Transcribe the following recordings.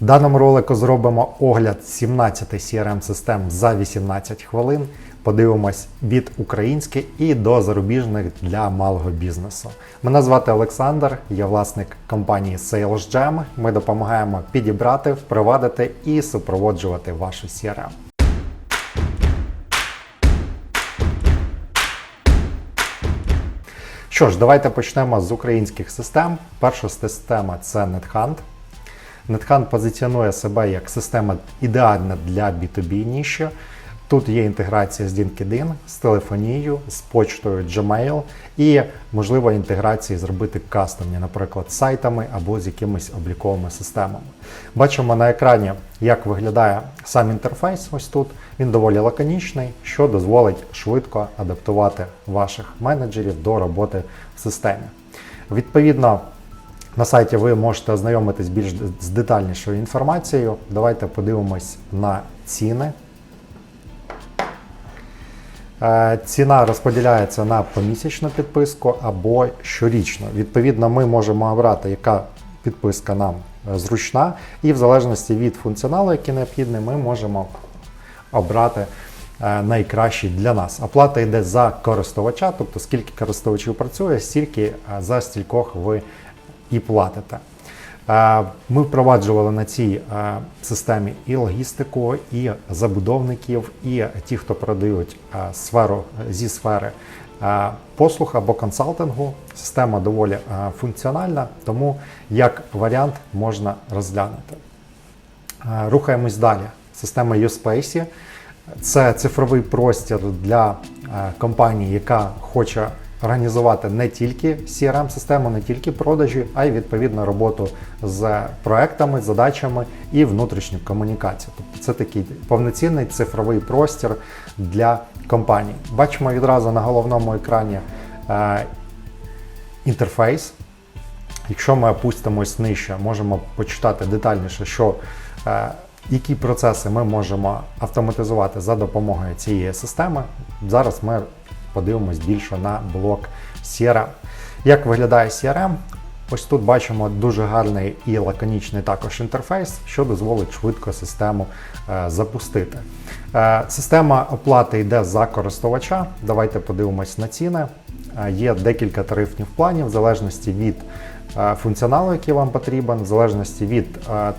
В даному ролику зробимо огляд 17 crm систем за 18 хвилин. Подивимось від українських і до зарубіжних для малого бізнесу. Мене звати Олександр, я власник компанії SalesJam. Ми допомагаємо підібрати, впровадити і супроводжувати вашу CRM. Що ж, давайте почнемо з українських систем. Перша система це NetHunt. NetHunt позиціонує себе як система ідеальна для B2B ніші. Тут є інтеграція з LinkedIn, з телефонією, з почтою Gmail і можливо інтеграції зробити кастомні, наприклад, з сайтами або з якимись обліковими системами. Бачимо на екрані, як виглядає сам інтерфейс. Ось тут він доволі лаконічний, що дозволить швидко адаптувати ваших менеджерів до роботи в системі. Відповідно, на сайті ви можете ознайомитись більш з детальнішою інформацією. Давайте подивимось на ціни. Е, Ціна розподіляється на помісячну підписку або щорічну. Відповідно, ми можемо обрати, яка підписка нам е, зручна, і в залежності від функціоналу, який необхідний, ми можемо обрати е, найкращий для нас. Оплата йде за користувача, тобто скільки користувачів працює, стільки за стількох ви і платите. Ми впроваджували на цій системі і логістику, і забудовників, і ті, хто продають сферу зі сфери послуг або консалтингу. Система доволі функціональна, тому як варіант можна розглянути. Рухаємось далі. Система USpace – це цифровий простір для компанії, яка хоче організувати не тільки CRM-систему, не тільки продажі, а й відповідно роботу з проектами, задачами і внутрішню комунікацію. Тобто це такий повноцінний цифровий простір для компаній. Бачимо відразу на головному екрані е, інтерфейс. Якщо ми опустимось нижче, можемо почитати детальніше, що, е, які процеси ми можемо автоматизувати за допомогою цієї системи. Зараз ми подивимось більше на блок CRM. Як виглядає CRM? Ось тут бачимо дуже гарний і лаконічний також інтерфейс, що дозволить швидко систему е, запустити. Е, система оплати йде за користувача. Давайте подивимось на ціни. Е, є декілька тарифних планів в залежності від функціоналу, який вам потрібен, в залежності від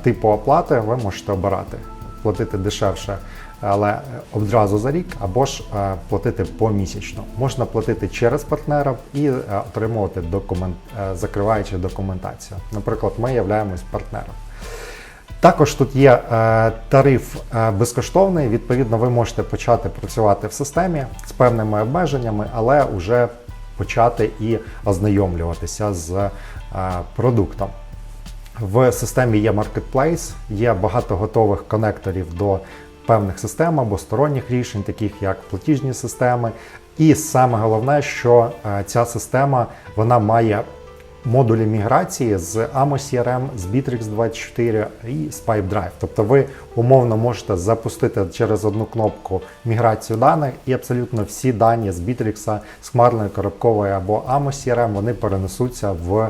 типу оплати, ви можете обирати платити дешевше, але одразу за рік, або ж е, платити помісячно. Можна платити через партнера і е, отримувати документ, е, закриваючи документацію. Наприклад, ми являємось партнером. Також тут є е, тариф е, безкоштовний. Відповідно, ви можете почати працювати в системі з певними обмеженнями, але вже почати і ознайомлюватися з е, продуктом. В системі є маркетплейс, є багато готових конекторів до певних систем або сторонніх рішень, таких як платіжні системи. І саме головне, що е, ця система вона має модулі міграції з AMO CRM, з Bittrex 24 і з PipeDrive. Тобто ви умовно можете запустити через одну кнопку міграцію даних, і абсолютно всі дані з Bittrex, з хмарної коробкової або AMO CRM, вони перенесуться в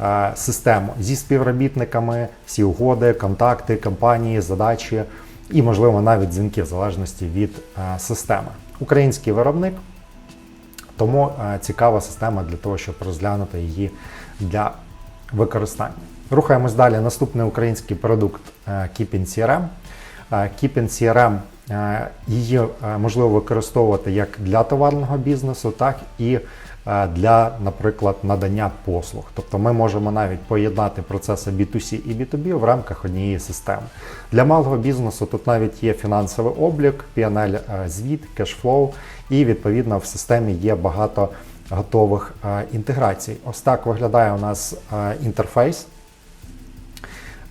е, систему зі співробітниками, всі угоди, контакти, компанії, задачі і, можливо, навіть дзвінки в залежності від е, системи. Український виробник. Тому е, цікава система для того, щоб розглянути її для використання. Рухаємось далі. Наступний український продукт е, Keepin CRM. Keepin CRM її можливо використовувати як для товарного бізнесу, так і для, наприклад, надання послуг. Тобто ми можемо навіть поєднати процеси B2C і B2B в рамках однієї системи. Для малого бізнесу тут навіть є фінансовий облік, PNL е, звіт, кешфлоу, і відповідно в системі є багато готових е, інтеграцій. Ось так виглядає у нас е, інтерфейс.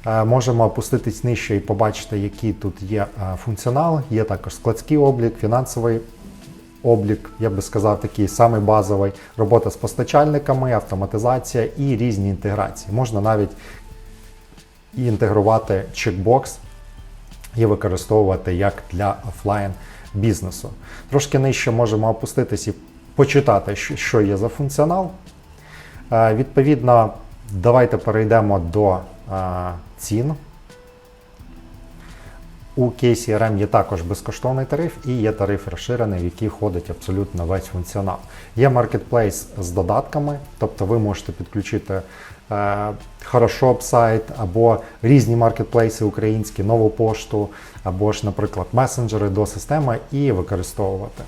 Е, Можемо опуститись нижче і побачити, який тут є е, функціонал. Є також складський облік, фінансовий облік, я би сказав, такий самий базовий, робота з постачальниками, автоматизація і різні інтеграції. Можна навіть і інтегрувати чекбокс і використовувати як для офлайн бізнесу. Трошки нижче можемо опуститись і почитати, що- є за функціонал. Е, Відповідно, давайте перейдемо до е, цін. У KCRM є також безкоштовний тариф і є тариф розширений, в який входить абсолютно весь функціонал. Є маркетплейс з додатками, тобто ви можете підключити е, Хорошоп сайт або різні маркетплейси українські, нову пошту, або ж, наприклад, месенджери до системи і використовувати.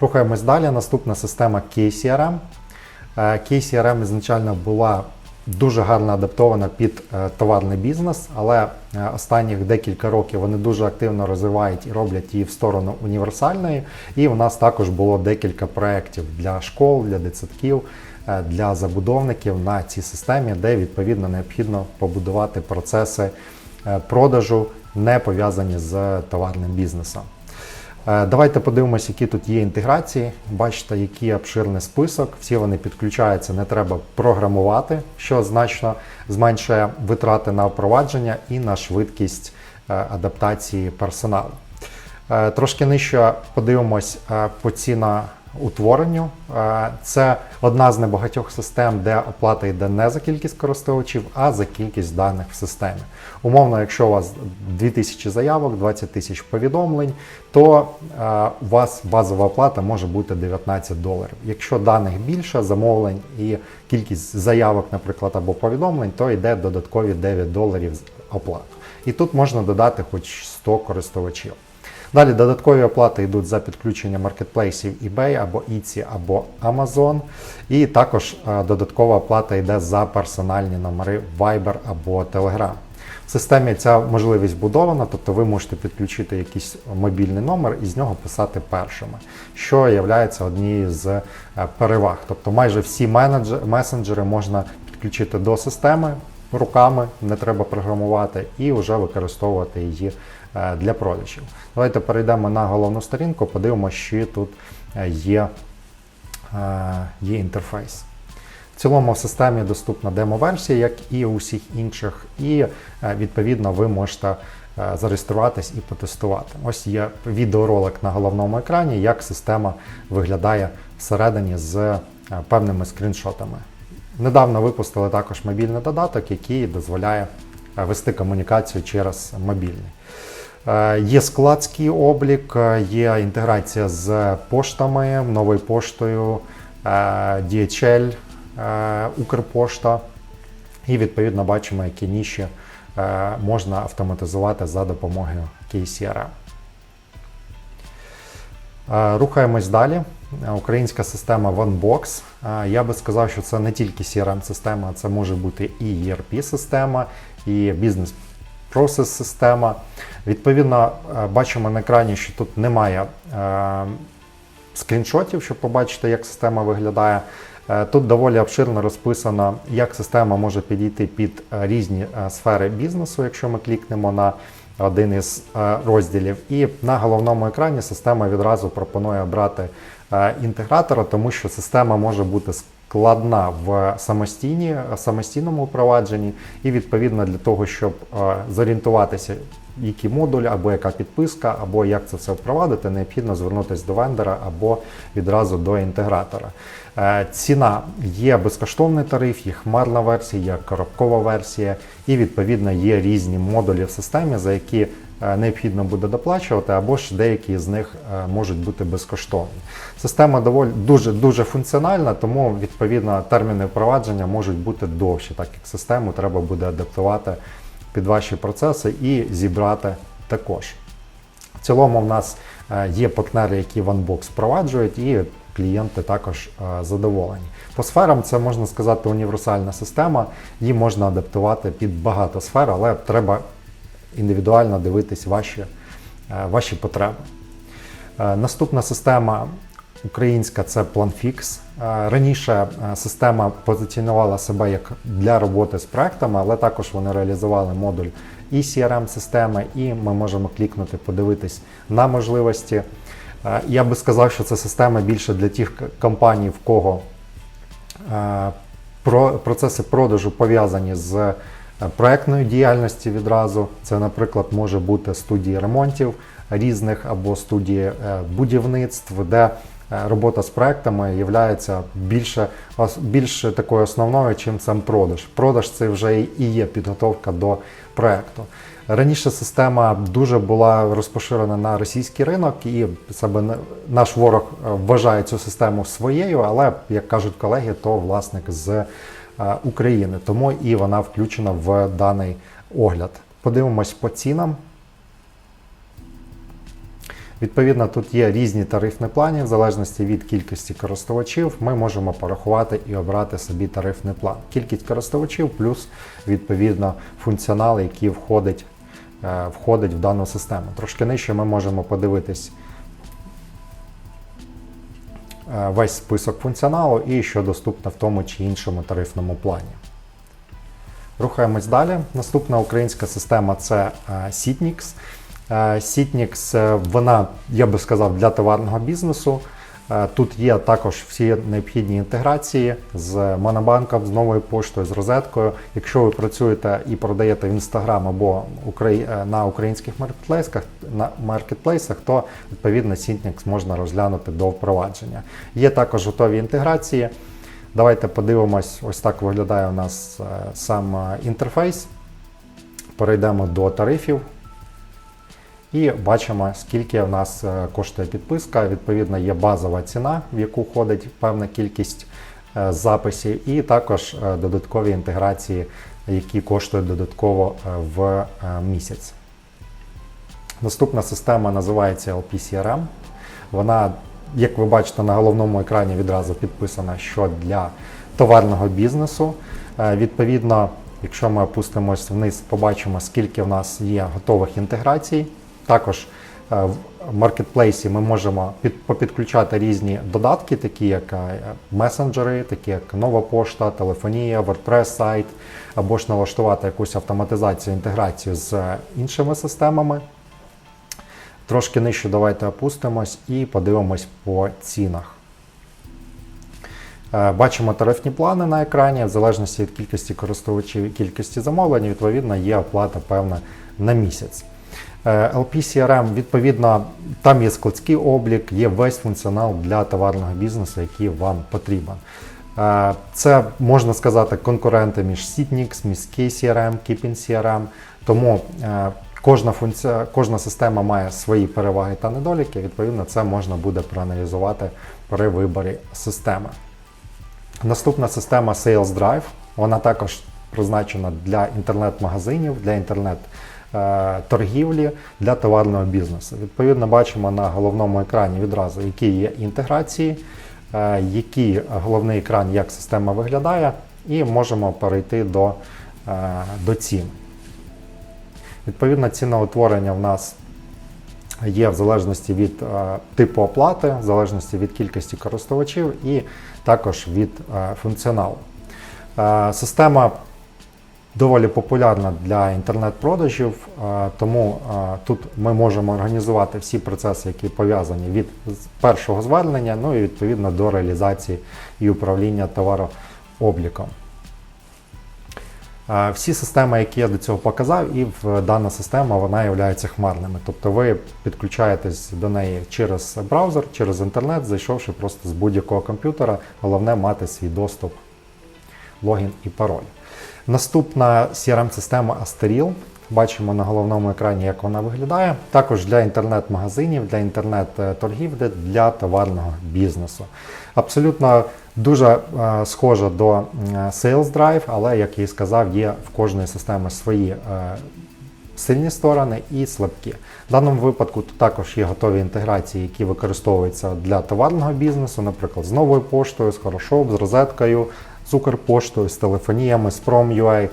Рухаємось далі. Наступна система KCRM. Е, KCRM ізначально була дуже гарно адаптована під е, товарний бізнес, але е, останніх декілька років вони дуже активно розвивають і роблять її в сторону універсальної. І у нас також було декілька проєктів для школ, для дитсадків, е, для забудовників на цій системі, де відповідно необхідно побудувати процеси продажу, не пов'язані з товарним бізнесом. Е, Давайте подивимося, які тут є інтеграції. Бачите, який обширний список. Всі вони підключаються, не треба програмувати, що значно зменшує витрати на впровадження і на швидкість е, адаптації персоналу. Е, Трошки нижче подивимось по ціноутворенню. Е, Це одна з небагатьох систем, де оплата йде не за кількість користувачів, а за кількість даних в системі. Умовно, якщо у вас 2000 заявок, 20 тисяч повідомлень, то е, у вас базова оплата може бути 19 доларів. Якщо даних більше, замовлень і кількість заявок, наприклад, або повідомлень, то йде додаткові 9 доларів з оплату. І тут можна додати хоч 100 користувачів. Далі додаткові оплати йдуть за підключення маркетплейсів eBay або Etsy або Amazon. І також е, додаткова оплата йде за персональні номери Viber або Telegram. В системі ця можливість будована, тобто ви можете підключити якийсь мобільний номер і з нього писати першими, що є однією з е, переваг. Тобто майже всі месенджери можна підключити до системи руками, не треба програмувати, і вже використовувати її для продажів. Давайте перейдемо на головну сторінку, подивимося, що тут е, є, е, є інтерфейс. В цілому в системі доступна демо-версія, як і у всіх інших, і е, відповідно ви можете е, зареєструватись і потестувати. Ось є відеоролик на головному екрані, як система виглядає всередині з е, певними скріншотами. Недавно випустили також мобільний додаток, який дозволяє е, вести комунікацію через мобільний. Е, Є складський облік, е, є інтеграція з поштами, новою поштою, е, DHL, Укрпошта. І відповідно бачимо, які ніші можна автоматизувати за допомогою KCRM. Рухаємось далі. Українська система OneBox. Я би сказав, що це не тільки CRM-система, це може бути і ERP-система, і бізнес-процес-система. Відповідно, е, бачимо на екрані, що тут немає е, скріншотів, щоб побачити, як система виглядає. Е, Тут доволі обширно розписано, як система може підійти під різні сфери бізнесу, якщо ми клікнемо на один із розділів. І на головному екрані система відразу пропонує обрати інтегратора, тому що система може бути складна в самостійні, самостійному впровадженні, і відповідно для того, щоб е, зорієнтуватися, які модуль, або яка підписка, або як це все впровадити, необхідно звернутися до вендора або відразу до інтегратора. Е, Ціна є безкоштовний тариф, є хмарна версія, є коробкова версія, і відповідно є різні модулі в системі, за які е, необхідно буде доплачувати, або ж деякі з них е, можуть бути безкоштовні. Система доволі дуже дуже функціональна, тому відповідно терміни впровадження можуть бути довші, так як систему треба буде адаптувати під ваші процеси і зібрати також. В цілому в нас є партнери, які OneBox впроваджують, і клієнти також е, задоволені. По сферам це можна сказати універсальна система, її можна адаптувати під багато сфер, але треба індивідуально дивитись ваші, е, ваші потреби. Е, Наступна система українська це PlanFix. Раніше система позиціонувала себе як для роботи з проектами, але також вони реалізували модуль і CRM-системи, і ми можемо клікнути, подивитись на можливості. Е, Я би сказав, що це система більше для тих компаній, в кого е, процеси продажу пов'язані з е, проектною діяльністю відразу. Це, наприклад, може бути студії ремонтів різних або студії будівництв, де робота з проектами є більше, більше такою основною, чим сам продаж. Продаж це вже і є підготовка до проекту. Раніше система дуже була розпоширена на російський ринок, і себе наш ворог е, вважає цю систему своєю, але як кажуть колеги, то власник з е, України, тому і вона включена в даний огляд. Подивимось по цінам. Відповідно, тут є різні тарифні плани, в залежності від кількості користувачів, ми можемо порахувати і обрати собі тарифний план. Кількість користувачів плюс відповідно функціонал, який входить, входить в дану систему. Трошки нижче ми можемо подивитись е, весь список функціоналу і що доступно в тому чи іншому тарифному плані. Рухаємось далі. Наступна українська система це е, Sitnix. Е, Sitnix, е, вона, я би сказав, для товарного бізнесу. Е, Тут є також всі необхідні інтеграції з Монобанком, з новою поштою, з розеткою. Якщо ви працюєте і продаєте в Instagram або е, на українських маркетплейсах, на маркетплейсах, то відповідно Sitnix можна розглянути до впровадження. Є також готові інтеграції. Давайте подивимось, ось так виглядає у нас е, сам інтерфейс. Перейдемо до тарифів і бачимо, скільки в нас е, коштує підписка. Відповідно, є базова ціна, в яку входить певна кількість е, записів, і також е, додаткові інтеграції, які коштують додатково в місяць. Наступна система називається LPCRM. Вона, як ви бачите, на головному екрані відразу підписана, що для товарного бізнесу. Відповідно, якщо ми опустимось вниз, побачимо, скільки в нас є готових інтеграцій. Також е, в маркетплейсі ми можемо попідключати різні додатки, такі як е, месенджери, такі як нова пошта, телефонія, WordPress сайт, або ж налаштувати якусь автоматизацію, інтеграцію з е, іншими системами. Трошки нижче давайте опустимось і подивимось по цінах. Бачимо тарифні плани на екрані, в залежності від кількості користувачів і кількості замовлень, відповідно, є оплата певна на місяць. Е, LPCRM, відповідно, там є складський облік, є весь функціонал для товарного бізнесу, який вам потрібен. Е, Це можна сказати конкуренти між Sitnix, між KCRM, Keeping CRM. Тому е, кожна функція, кожна система має свої переваги та недоліки. Відповідно, це можна буде проаналізувати при виборі системи. Наступна система Sales Drive. Вона також призначена для інтернет-магазинів, для інтернет-торгівлі, для товарного бізнесу. Відповідно, бачимо на головному екрані відразу, які є інтеграції, е, який головний екран, як система виглядає, і можемо перейти до, е, до цін. Відповідно, ціноутворення в нас є в залежності від е, типу оплати, в залежності від кількості користувачів і також від е, функціоналу. Е, система доволі популярна для інтернет-продажів, тому тут ми можемо організувати всі процеси, які пов'язані від першого звернення, ну і відповідно до реалізації і управління товарообліком. Всі системи, які я до цього показав, і в дана система вона є хмарними. Тобто ви підключаєтесь до неї через браузер, через інтернет, зайшовши просто з будь-якого комп'ютера. Головне мати свій доступ, логін і пароль. Наступна CRM-система Asteril. Бачимо на головному екрані, як вона виглядає. Також для інтернет-магазинів, для інтернет-торгівлі, для товарного бізнесу. Абсолютно дуже е, схожа до Sales Drive, але, як я і сказав, є в кожної системи свої е, сильні сторони і слабкі. В даному випадку тут також є готові інтеграції, які використовуються для товарного бізнесу, наприклад, з новою поштою, з Хорошоп, з розеткою, з Укрпоштою, з телефоніями, з Prom.ua.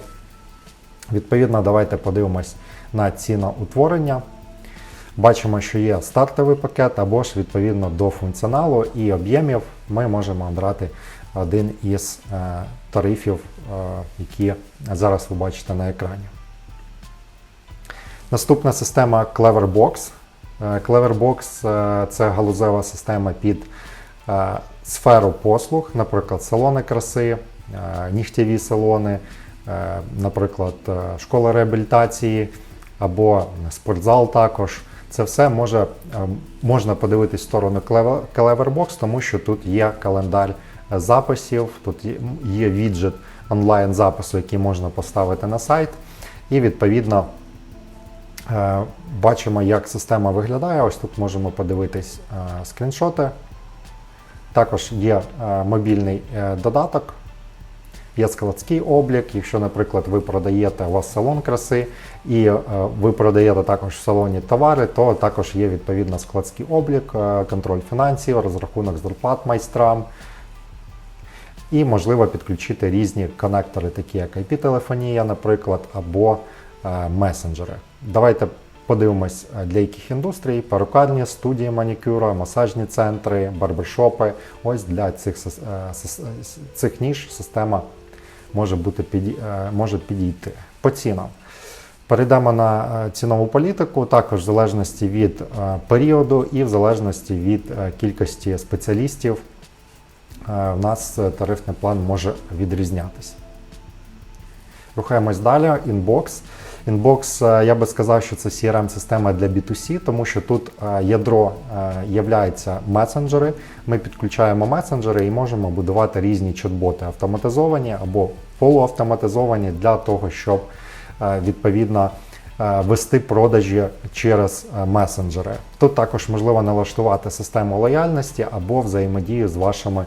Відповідно, давайте подивимось на ціноутворення. Бачимо, що є стартовий пакет або ж відповідно до функціоналу і об'ємів ми можемо обрати один із е, тарифів, е, які зараз ви бачите на екрані. Наступна система Cleverbox. Е, Cleverbox це галузева система під сферу послуг, наприклад, салони краси, е, нігтєві салони, е, наприклад, е, школа реабілітації або спортзал також. Це все може, можна подивитись в сторону Clever- Cleverbox, тому що тут є календар записів, тут є, віджит онлайн запису, який можна поставити на сайт. І відповідно бачимо, як система виглядає. Ось тут можемо подивитись скріншоти. Також є е, мобільний е, додаток, є складський облік. Якщо, наприклад, ви продаєте у вас салон краси і е, ви продаєте також в салоні товари, то також є відповідно складський облік, контроль фінансів, розрахунок зарплат майстрам. І можливо підключити різні конектори, такі як IP-телефонія, наприклад, або месенджери. Давайте подивимось, е, для яких індустрій: перукарні, студії манікюра, масажні центри, барбершопи. Ось для цих, е, е, цих ніж система може, бути може підійти. По цінам. Перейдемо на цінову політику, також в залежності від періоду і в залежності від кількості спеціалістів. В нас тарифний план може відрізнятися. Рухаємось далі. Inbox. Inbox, е, я би сказав, що це CRM-система для B2C, тому що тут е, ядро е, являється месенджери. Ми підключаємо месенджери і можемо будувати різні чат-боти автоматизовані або полуавтоматизовані для того, щоб відповідно вести продажі через месенджери. Тут також можливо налаштувати систему лояльності або взаємодію з вашими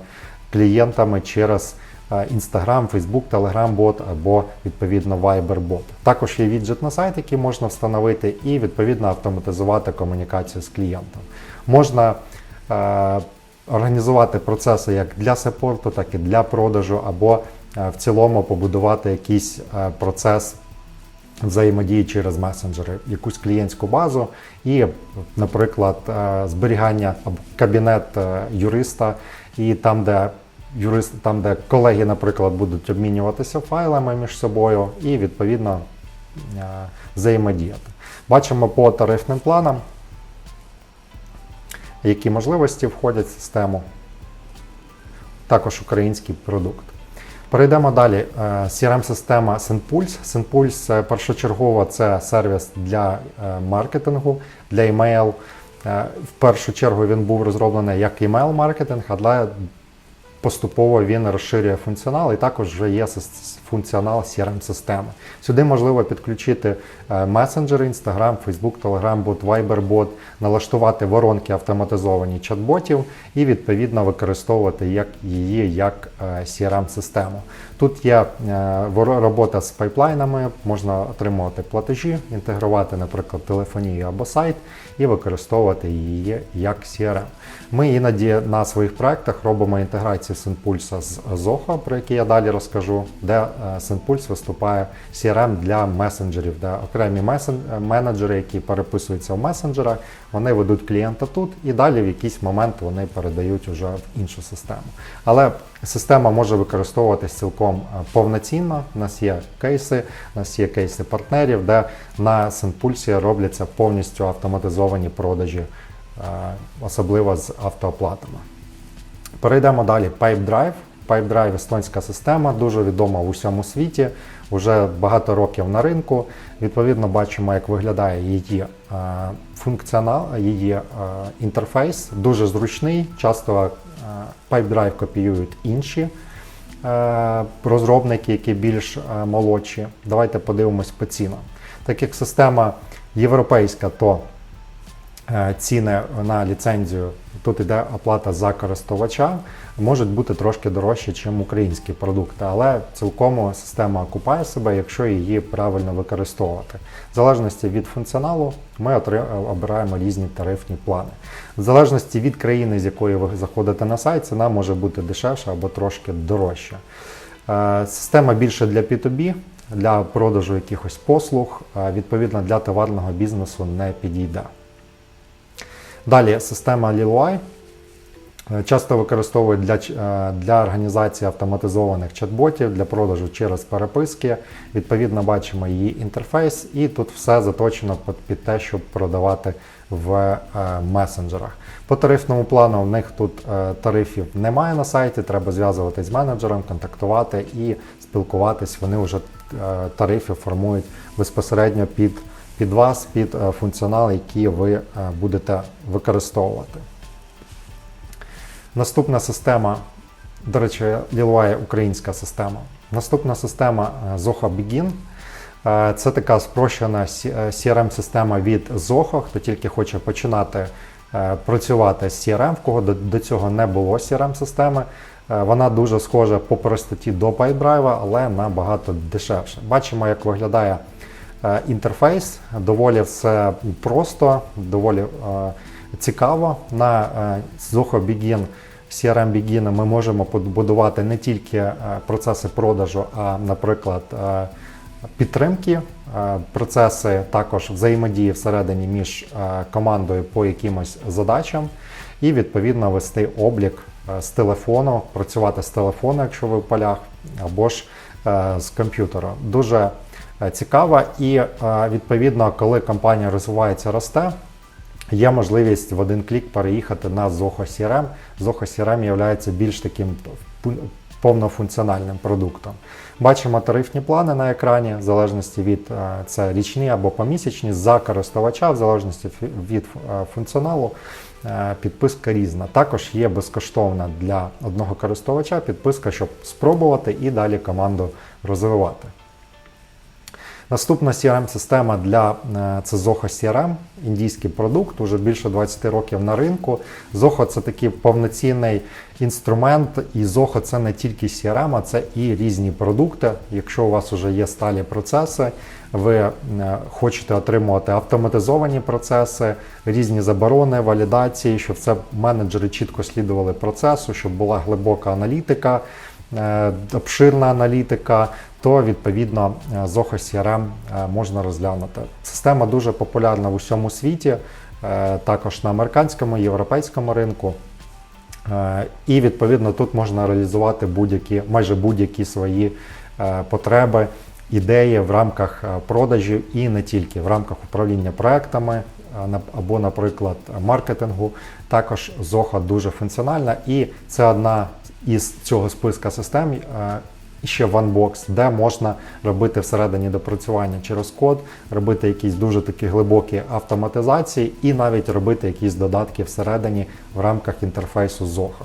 клієнтами через Instagram, Facebook, Telegram бот або відповідно Viber бот. Також є віджит на сайт, який можна встановити, і відповідно автоматизувати комунікацію з клієнтом. Можна е, організувати процеси як для саппорту, так і для продажу, або е, в цілому побудувати якийсь е, процес взаємодії через месенджери, якусь клієнтську базу і, наприклад, е, зберігання або кабінет е, юриста, і там, де юрист, там, де колеги, наприклад, будуть обмінюватися файлами між собою, і відповідно е, взаємодіяти. Бачимо по тарифним планам, які можливості входять в систему. Також український продукт. Перейдемо далі. Е, CRM-система SendPulse. SendPulse е, першочергово це сервіс для маркетингу, для email. В першу чергу він був розроблений як email-маркетинг, але поступово він розширює функціонал і також вже є функціонал CRM-системи. Сюди можливо підключити е, месенджери, Instagram, Facebook, Telegram, бот, Viber бот, налаштувати воронки автоматизовані чат-ботів і відповідно використовувати як її як е, CRM-систему. Тут є е, робота з пайплайнами, можна отримувати платежі, інтегрувати, наприклад, телефонію або сайт і використовувати її як CRM. Ми іноді на своїх проектах робимо інтеграцію Синпульса з Zoho, про який я далі розкажу, де Синпульс виступає CRM для месенджерів, де окремі е, менеджери, які переписуються в месенджерах, вони ведуть клієнта тут і далі в якийсь момент вони передають уже в іншу систему. Але система може використовуватись цілком е, повноцінно. У нас є кейси, у нас є кейси партнерів, де на SendPulse робляться повністю автоматизовані продажі, е, особливо з автооплатами. Перейдемо далі. PipeDrive. PipeDrive – естонська система, дуже відома в усьому світі, вже багато років на ринку. Відповідно, бачимо, як виглядає її е, функціонал, її е, інтерфейс, дуже зручний. Часто е, PipeDrive копіюють інші розробники, які більш молодші. Давайте подивимось по цінам. Так як система європейська, то ціни на ліцензію, тут йде оплата за користувача, можуть бути трошки дорожчі, ніж українські продукти, але цілком система окупає себе, якщо її правильно використовувати. В залежності від функціоналу ми отри- обираємо різні тарифні плани. В залежності від країни, з якої ви заходите на сайт, ціна може бути дешевша або трошки дорожча. Е, Система більше для P2B, для продажу якихось послуг, е, відповідно для товарного бізнесу не підійде. Далі система Lilui. Е, Часто використовують для, е, для організації автоматизованих чат-ботів, для продажу через переписки. Відповідно, бачимо її інтерфейс, і тут все заточено під, те, щоб продавати в е, месенджерах. По тарифному плану в них тут тарифів немає на сайті, треба зв'язуватись з менеджером, контактувати і спілкуватись. Вони вже тарифи формують безпосередньо під під вас, під е, функціонал, який ви е, будете використовувати. Наступна система, до речі, Lilway українська система. Наступна система е, Zoho Begin. Це така спрощена CRM-система від Zoho, хто тільки хоче починати працювати з CRM, в кого до, цього не було CRM-системи. Вона дуже схожа по простоті до PipeDrive, але набагато дешевше. Бачимо, як виглядає інтерфейс. Доволі все просто, доволі е, цікаво. На е, Zoho Begin, CRM Begin ми можемо побудувати не тільки е, процеси продажу, а, наприклад, е, підтримки, е, процеси також взаємодії всередині між е, командою по якимось задачам, і відповідно вести облік е, з телефону, працювати з телефону, якщо ви в полях, або ж е, з комп'ютера. Дуже е, цікаво, і е, відповідно, коли компанія розвивається, росте. Є можливість в один клік переїхати на Zoho CRM. Zoho CRM є більш таким повнофункціональним продуктом. Бачимо тарифні плани на екрані, в залежності від е, це річні або помісячні, за користувача, в залежності від функціоналу. Підписка різна. Також є безкоштовна для одного користувача підписка, щоб спробувати і далі команду розвивати. Наступна CRM-система для е, це Zoho CRM, індійський продукт, уже більше 20 років на ринку. Zoho це такий повноцінний інструмент, і Zoho це не тільки CRM, а це і різні продукти. Якщо у вас вже є сталі процеси, ви е, хочете отримувати автоматизовані процеси, різні заборони, валідації, щоб це менеджери чітко слідували процесу, щоб була глибока аналітика, е, обширна аналітика, то відповідно е, Zoho CRM е, можна розглянути. Система дуже популярна в усьому світі, е, також на американському, європейському ринку. Е, І відповідно тут можна реалізувати будь-які, майже будь-які свої е, потреби, ідеї в рамках е, продажів і не тільки в рамках управління проектами е, або, наприклад, маркетингу. Також Zoho дуже функціональна, і це одна із цього списка систем. І ще OneBox, де можна робити всередині допрацювання через код, робити якісь дуже такі глибокі автоматизації і навіть робити якісь додатки всередині в рамках інтерфейсу Zoho.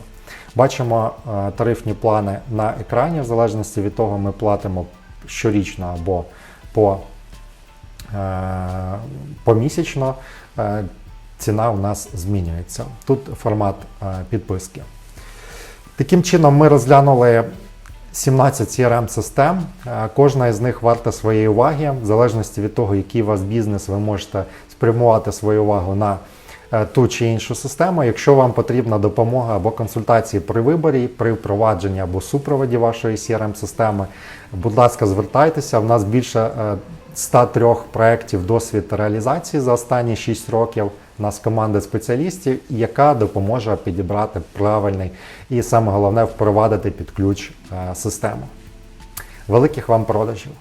Бачимо е, тарифні плани на екрані, в залежності від того, ми платимо щорічно або по, е, помісячно. Е, ціна у нас змінюється. Тут формат підписки. Таким чином, ми розглянули 17 CRM-систем. Е, Кожна із них варта своєї уваги. В залежності від того, який у вас бізнес, ви можете спрямувати свою увагу на е, ту чи іншу систему. Якщо вам потрібна допомога або консультації при виборі, при впровадженні або супроводі вашої CRM-системи, будь ласка, звертайтеся. У нас більше е, 103 проєктів досвід реалізації за останні 6 років. У нас команда спеціалістів, яка допоможе підібрати правильний і саме головне впровадити під ключ е, систему. Великих вам продажів!